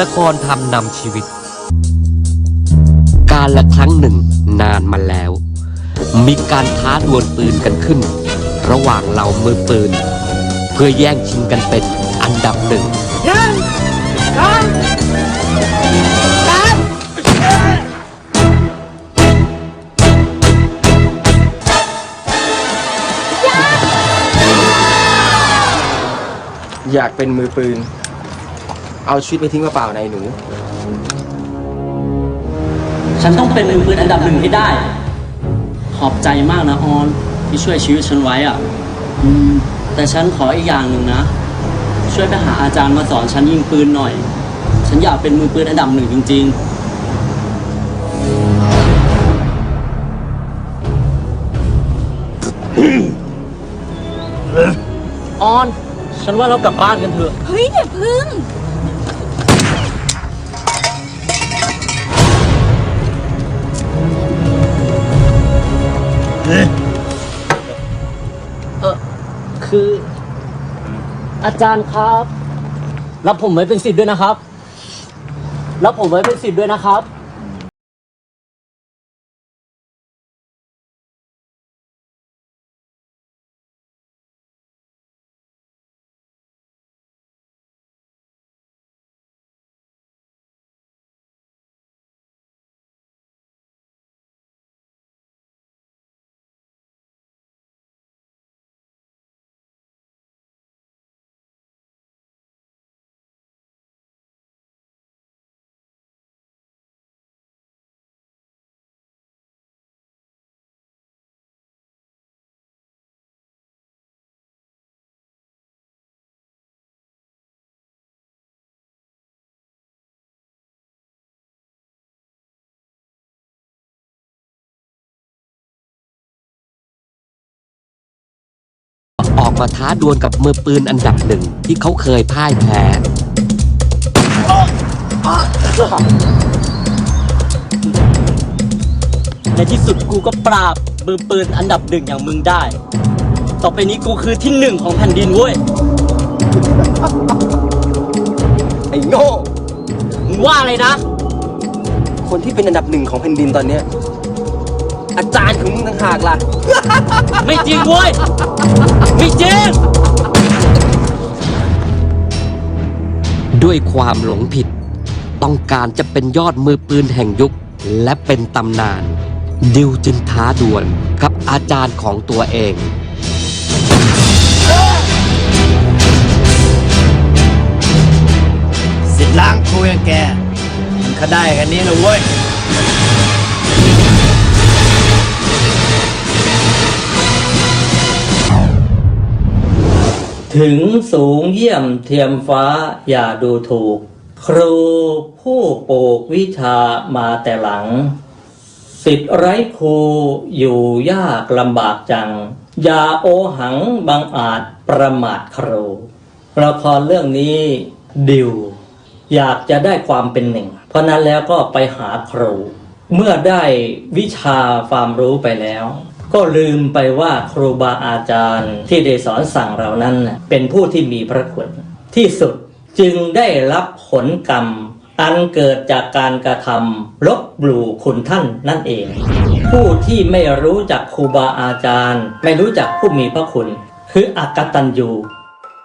ละครทำนำชีวิต การละครั้งหนึ่งนานมาแล้ว มีการท้าดวลปืนกันขึ้น ระหว่างเหล่ามือปืน เพื่อแย่งชิงกันเป็นอันดับหนึ่งอยากเป็นมือปืน เอาชีวิตไปทิ้งเปล่าๆนายหนู ฉันต้องเป็นมือปืนอันดับหนึ่งให้ได้ ขอบใจมากนะออนที่ช่วยชีวิตฉันไว้อะอืมแต่ฉันขออีกอย่างหนึ่งนะ ช่วยไปหาอาจารย์มาสอนฉันยิงปืนหน่อย ฉันอยากเป็นมือปืนอันดับหนึ่งจริง ๆ ออน ฉันว่าเรากลับบ้านกันเถอะ เฮ้ยอย่าพึ่ง อาจารย์ครับ รับผมไว้เป็นสิทธิ์ด้วยนะครับ รับผมไว้เป็นสิทธิ์ด้วยนะครับ ออกมาท้าดวลกับมือปืนอันดับหนึ่งที่เขาเคยพ่ายแพ้ในที่สุดกูก็ปราบมือปืนอันดับหนึ่งอย่างมึงได้ ต่อไปนี้กูคือที่หนึ่งของแผ่นดินเว้ย ไอ้โง่ มึงว่าอะไรนะ คนที่เป็นอันดับหนึ่งของแผ่นดินตอนเนี้ย อาจารย์ของมึงต่างหากล่ะ ไม่จริงเว้ย ไม่จริง ด้วยความหลงผิด ต้องการจะเป็นยอดมือปืนแห่งยุคและเป็นตำนาน ดิวจึงท้าดวลกับอาจารย์ของตัวเองสิทธิ์ล้างครูอย่างแกมันก็ได้แค่นี้นะเว้ย ถึงสูงเยี่ยมเทียมฟ้าอย่าดูถูก ครูผู้ปลูกวิชามาแต่หลังสิทธิไร้ครูอยู่ยากลำบากจัง อย่าโอหังบังอาจประมาทครูละครเรื่องนี้ดิว อยากจะได้ความเป็นหนึ่ง เพราะนั้นแล้วก็ไปหาครู เมื่อได้วิชาความรู้ไปแล้ว ก็ลืมไปว่าครูบาอาจารย์ที่ได้สอนสั่งเรานั้น เป็นผู้ที่มีพระคุณที่สุดจึงได้รับผลกรรม อันเกิดจากการกระทำลบหลู่คุณท่านนั่นเอง ผู้ที่ไม่รู้จักครูบาอาจารย์ ไม่รู้จักผู้มีพระคุณ คืออักตันยู